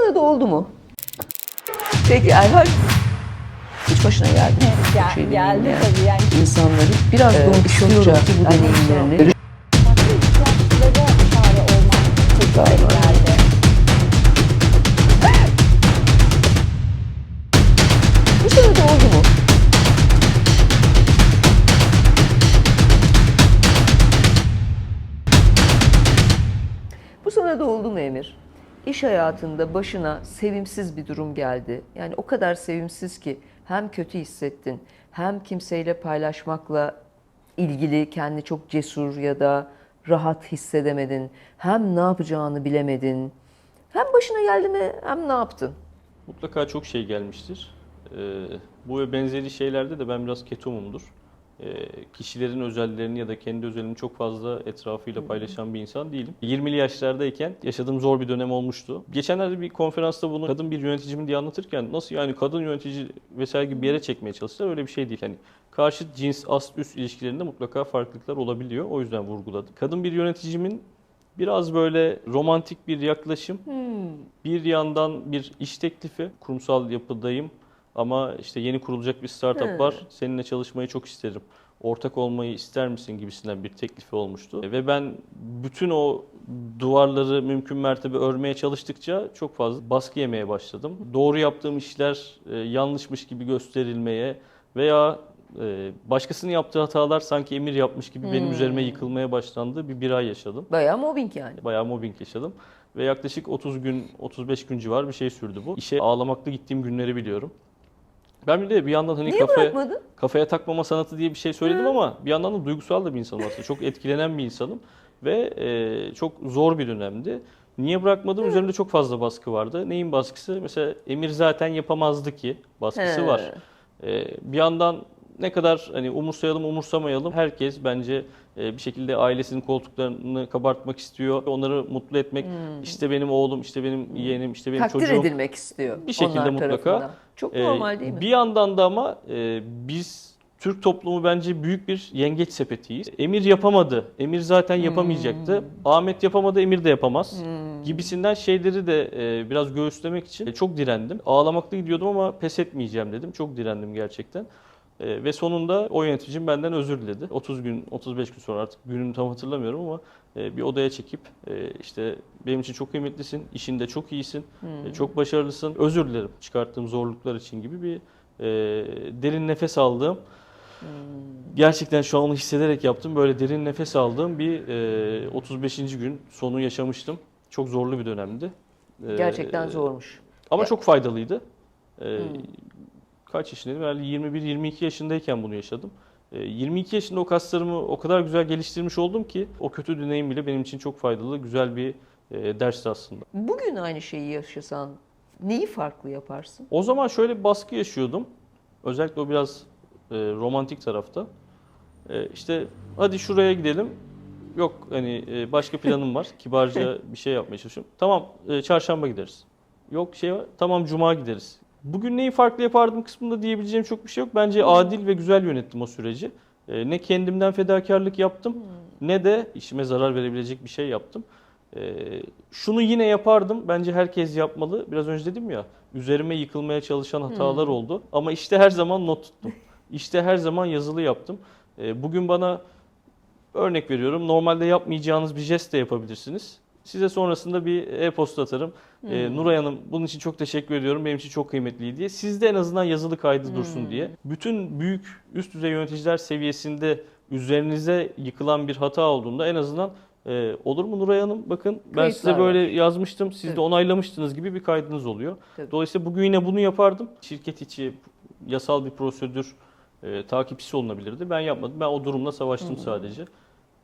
sana da oldu mu? Peki Erhan hiç başına geldi. mi? Evet, gel- şey geldi bilmeyen tabii yani. İnsanları biraz Ee, da istiyorum ki bu deneyimlerini. Bu sana da oldu mu? Bu sana da oldu mu Emir? İş hayatında başına sevimsiz bir durum geldi. Yani o kadar sevimsiz ki hem kötü hissettin hem kimseyle paylaşmakla ilgili kendi çok cesur ya da rahat hissedemedin. Hem ne yapacağını bilemedin. Hem başına geldi mi hem ne yaptın? Mutlaka çok şey gelmiştir. Ee, bu ve benzeri şeylerde de ben biraz ketumumdur. Ee, kişilerin özellerini ya da kendi özelini çok fazla etrafıyla paylaşan bir insan değilim. 20'li yaşlardayken yaşadığım zor bir dönem olmuştu. Geçenlerde bir konferansta bunu kadın bir yöneticimin diye anlatırken nasıl yani kadın yönetici vesaire gibi bir yere çekmeye çalıştılar öyle bir şey değil. Hani karşıt cins ast üst ilişkilerinde mutlaka farklılıklar olabiliyor. O yüzden vurguladım. Kadın bir yöneticimin biraz böyle romantik bir yaklaşım bir yandan bir iş teklifi, kurumsal yapıdayım ama işte yeni kurulacak bir startup Hı. var. Seninle çalışmayı çok isterim. Ortak olmayı ister misin gibisinden bir teklifi olmuştu. Ve ben bütün o duvarları mümkün mertebe örmeye çalıştıkça çok fazla baskı yemeye başladım. Doğru yaptığım işler e, yanlışmış gibi gösterilmeye veya e, başkasının yaptığı hatalar sanki emir yapmış gibi benim Hmm. üzerime yıkılmaya başlandığı bir bir ay yaşadım. Bayağı mobbing yani. Bayağı mobbing yaşadım. Ve yaklaşık 30 gün, 35 gün civar bir şey sürdü bu. İşe ağlamaklı gittiğim günleri biliyorum. Ben bir de bir yandan hani Niye kafaya, bırakmadın? kafaya takmama sanatı diye bir şey söyledim ama bir yandan da duygusal da bir insanım aslında. Çok etkilenen bir insanım. Ve e, çok zor bir dönemdi. Niye bırakmadım? Üzerimde çok fazla baskı vardı. Neyin baskısı? Mesela Emir zaten yapamazdı ki baskısı He. var. E, bir yandan ne kadar hani umursayalım umursamayalım herkes bence e, bir şekilde ailesinin koltuklarını kabartmak istiyor. Onları mutlu etmek işte benim oğlum, işte benim yeğenim, işte benim Hmm. Takdir çocuğum. edilmek istiyor. Bir şekilde onlar mutlaka. tarafından. Çok Ee, normal değil mi? Bir yandan da ama e, biz Türk toplumu bence büyük bir yengeç sepetiyiz. Emir yapamadı. Emir zaten Hmm. yapamayacaktı. Ahmet yapamadı, Emir de yapamaz. Gibisinden şeyleri de e, biraz göğüslemek için e, çok direndim. Ağlamaklı gidiyordum ama pes etmeyeceğim dedim. Çok direndim gerçekten. E, ve sonunda o yöneticim benden özür diledi. 30 gün, 35 gün sonra artık gününü tam hatırlamıyorum ama e, bir odaya çekip e, işte benim için çok kıymetlisin, işinde çok iyisin, e, çok başarılısın. Özür dilerim çıkarttığım zorluklar için gibi bir e, derin nefes aldığım, gerçekten şu an hissederek yaptım. Böyle derin nefes aldığım bir e, 35. gün sonu yaşamıştım. Çok zorlu bir dönemdi. E, Gerçekten zormuş. Ama Ya- çok faydalıydı. E, Kaç yaşındaydım? Herhalde 21-22 yaşındayken bunu yaşadım. E, 22 yaşında o kaslarımı o kadar güzel geliştirmiş oldum ki o kötü deneyim bile benim için çok faydalı, güzel bir e, dersti aslında. Bugün aynı şeyi yaşasan neyi farklı yaparsın? O zaman şöyle bir baskı yaşıyordum. Özellikle o biraz e, romantik tarafta. E, işte hadi şuraya gidelim. Yok hani başka planım var. Kibarca bir şey yapmaya çalışıyorum. Tamam çarşamba gideriz. Yok şey var. Tamam cuma gideriz. Bugün neyi farklı yapardım kısmında diyebileceğim çok bir şey yok. Bence adil ve güzel yönettim o süreci. E, ne kendimden fedakarlık yaptım ne de işime zarar verebilecek bir şey yaptım. E, şunu yine yapardım. Bence herkes yapmalı. Biraz önce dedim ya üzerime yıkılmaya çalışan hatalar oldu. Ama işte her zaman not tuttum. İşte her zaman yazılı yaptım. E, bugün bana örnek veriyorum. Normalde yapmayacağınız bir jest de yapabilirsiniz. Size sonrasında bir e-posta atarım. E, Nuray Hanım bunun için çok teşekkür ediyorum. Benim için çok kıymetli diye. Sizde en azından yazılı kaydı dursun diye. Bütün büyük üst düzey yöneticiler seviyesinde üzerinize yıkılan bir hata olduğunda en azından e, olur mu Nuray Hanım? Bakın ben Kayıtlar size böyle var. yazmıştım. Siz Tabii. de onaylamıştınız gibi bir kaydınız oluyor. Tabii. Dolayısıyla bugün yine bunu yapardım. Şirket içi yasal bir prosedür e, takipçisi olunabilirdi. Ben yapmadım. Ben o durumla savaştım sadece.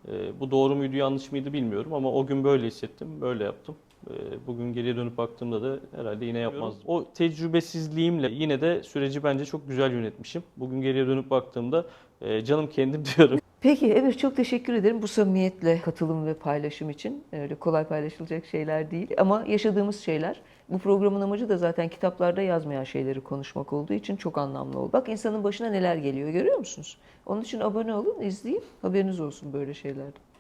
E, bu doğru muydu yanlış mıydı bilmiyorum ama o gün böyle hissettim. Böyle yaptım. E, bugün geriye dönüp baktığımda da herhalde yine yapmazdım. O tecrübesizliğimle yine de süreci bence çok güzel yönetmişim. Bugün geriye dönüp baktığımda e, canım kendim diyorum. Peki evet çok teşekkür ederim bu samimiyetle katılım ve paylaşım için. Öyle kolay paylaşılacak şeyler değil ama yaşadığımız şeyler. Bu programın amacı da zaten kitaplarda yazmayan şeyleri konuşmak olduğu için çok anlamlı oldu. Bak insanın başına neler geliyor görüyor musunuz? Onun için abone olun, izleyin. Haberiniz olsun böyle şeylerden.